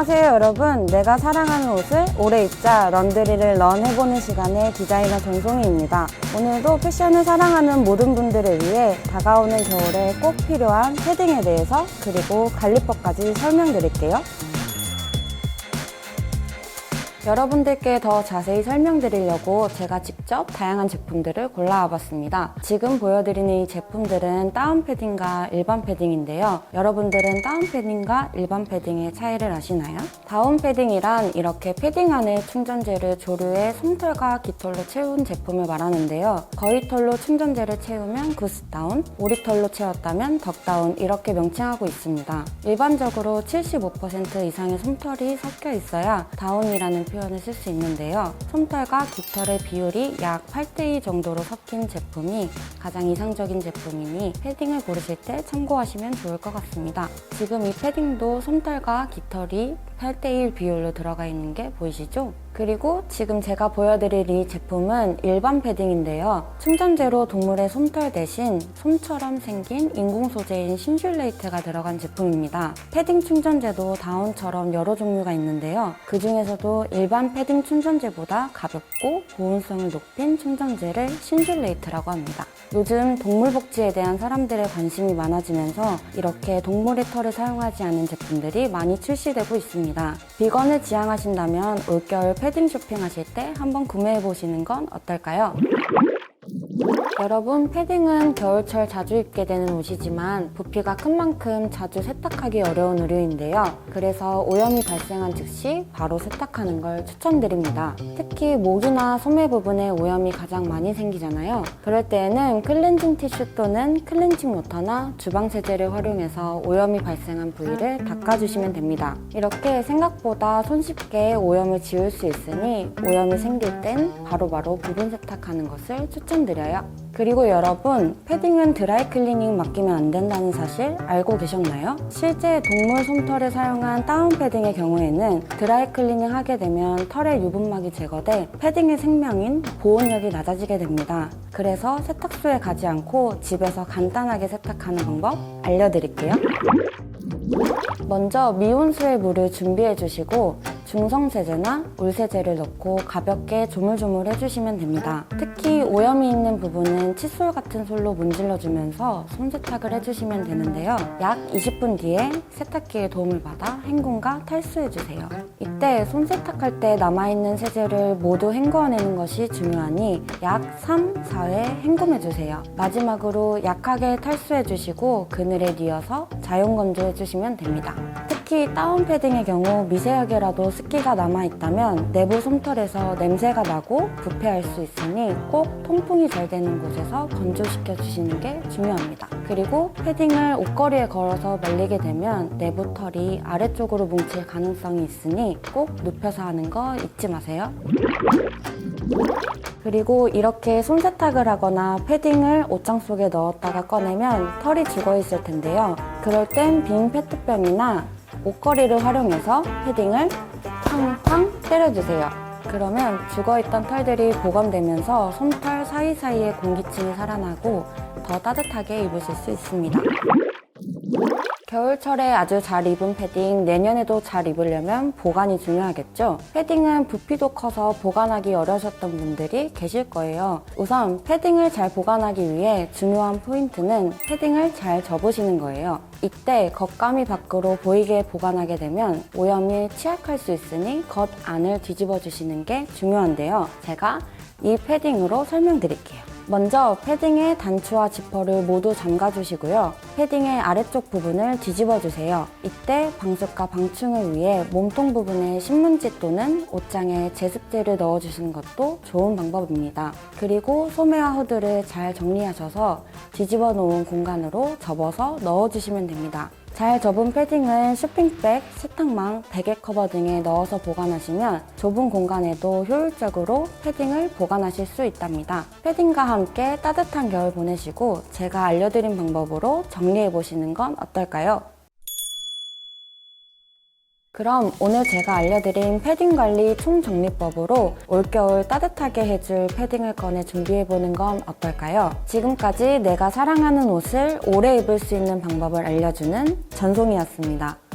안녕하세요 여러분. 내가 사랑하는 옷을 오래 입자 런드리를 런 해보는 시간의 디자이너 전송이입니다. 오늘도 패션을 사랑하는 모든 분들을 위해 다가오는 겨울에 꼭 필요한 패딩에 대해서 그리고 관리법까지 설명드릴게요 여러분들께 더 자세히 설명드리려고 제가 직접 다양한 제품들을 골라와 봤습니다. 지금 보여드리는 이 제품들은 다운 패딩과 일반 패딩인데요. 여러분들은 다운 패딩과 일반 패딩의 차이를 아시나요? 다운 패딩이란 이렇게 패딩 안에 충전재를 조류의 솜털과 깃털로 채운 제품을 말하는데요. 거위털로 충전재를 채우면 구스다운, 오리털로 채웠다면 덕다운 이렇게 명칭하고 있습니다. 일반적으로 75% 이상의 솜털이 섞여 있어야 다운이라는 표현을 쓸 수 있는데요. 솜털과 깃털의 비율이 약 8대2 정도로 섞인 제품이 가장 이상적인 제품이니 패딩을 고르실 때 참고하시면 좋을 것 같습니다. 지금 이 패딩도 솜털과 깃털이 8대1 비율로 들어가 있는 게 보이시죠? 그리고 지금 제가 보여드릴 이 제품은 일반 패딩인데요. 충전재로 동물의 솜털 대신 솜처럼 생긴 인공 소재인 신슐레이트가 들어간 제품입니다. 패딩 충전재도 다운처럼 여러 종류가 있는데요. 그 중에서도 일반 패딩 충전재보다 가볍고 보온성을 높인 충전재를 신슐레이트라고 합니다. 요즘 동물 복지에 대한 사람들의 관심이 많아지면서 이렇게 동물의 털을 사용하지 않은 제품들이 많이 출시되고 있습니다. 비건을 지향하신다면 올겨울 패딩 쇼핑하실 때 한번 구매해 보시는 건 어떨까요? 여러분, 패딩은 겨울철 자주 입게 되는 옷이지만 부피가 큰 만큼 자주 세탁하기 어려운 의류인데요. 그래서 오염이 발생한 즉시 바로 세탁하는 걸 추천드립니다. 특히 목이나 소매 부분에 오염이 가장 많이 생기잖아요. 그럴 때에는 클렌징 티슈 또는 클렌징 워터나 주방 세제를 활용해서 오염이 발생한 부위를 닦아주시면 됩니다. 이렇게 생각보다 손쉽게 오염을 지울 수 있으니 오염이 생길 땐 바로바로 부분 세탁하는 것을 추천드려요. 그리고 여러분, 패딩은 드라이 클리닝 맡기면 안 된다는 사실 알고 계셨나요? 실제 동물 솜털을 사용한 다운 패딩의 경우에는 드라이 클리닝 하게 되면 털의 유분막이 제거돼 패딩의 생명인 보온력이 낮아지게 됩니다. 그래서 세탁소에 가지 않고 집에서 간단하게 세탁하는 방법 알려드릴게요. 먼저 미온수의 물을 준비해 주시고 중성세제나 울세제를 넣고 가볍게 조물조물 해주시면 됩니다. 특히 오염이 있는 부분은 칫솔 같은 솔로 문질러주면서 손세탁을 해주시면 되는데요. 약 20분 뒤에 세탁기의 도움을 받아 헹굼과 탈수해주세요. 이때 손세탁할 때 남아있는 세제를 모두 헹궈내는 것이 중요하니 약 3, 4회 헹굼해주세요. 마지막으로 약하게 탈수해주시고 그늘에 뉘어서 자연건조해주시면 됩니다. 특히 다운 패딩의 경우 미세하게라도 습기가 남아있다면 내부 솜털에서 냄새가 나고 부패할 수 있으니 꼭 통풍이 잘 되는 곳에서 건조시켜 주시는 게 중요합니다. 그리고 패딩을 옷걸이에 걸어서 말리게 되면 내부 털이 아래쪽으로 뭉칠 가능성이 있으니 꼭 눕혀서 하는 거 잊지 마세요. 그리고 이렇게 손세탁을 하거나 패딩을 옷장 속에 넣었다가 꺼내면 털이 죽어 있을 텐데요. 그럴 땐 빈 페트병이나 옷걸이를 활용해서 패딩을 팡팡 때려주세요. 그러면 죽어있던 털들이 보관되면서 솜털 사이사이에 공기층이 살아나고 더 따뜻하게 입으실 수 있습니다. 겨울철에 아주 잘 입은 패딩 내년에도 잘 입으려면 보관이 중요하겠죠? 패딩은 부피도 커서 보관하기 어려우셨던 분들이 계실 거예요. 우선 패딩을 잘 보관하기 위해 중요한 포인트는 패딩을 잘 접으시는 거예요. 이때 겉감이 밖으로 보이게 보관하게 되면 오염이 취약할 수 있으니 겉 안을 뒤집어 주시는 게 중요한데요. 제가 이 패딩으로 설명드릴게요. 먼저 패딩의 단추와 지퍼를 모두 잠가주시고요. 패딩의 아래쪽 부분을 뒤집어주세요. 이때 방수과 방충을 위해 몸통 부분에 신문지 또는 옷장에 제습제를 넣어주시는 것도 좋은 방법입니다. 그리고 소매와 후드를 잘 정리하셔서 뒤집어 놓은 공간으로 접어서 넣어주시면 됩니다. 잘 접은 패딩은 쇼핑백, 세탁망, 베개 커버 등에 넣어서 보관하시면 좁은 공간에도 효율적으로 패딩을 보관하실 수 있답니다. 패딩과 함께 따뜻한 겨울 보내시고 제가 알려드린 방법으로 정리해 보시는 건 어떨까요? 그럼 오늘 제가 알려드린 패딩 관리 총정리법으로 올겨울 따뜻하게 해줄 패딩을 꺼내 준비해보는 건 어떨까요? 지금까지 내가 사랑하는 옷을 오래 입을 수 있는 방법을 알려주는 전송이었습니다.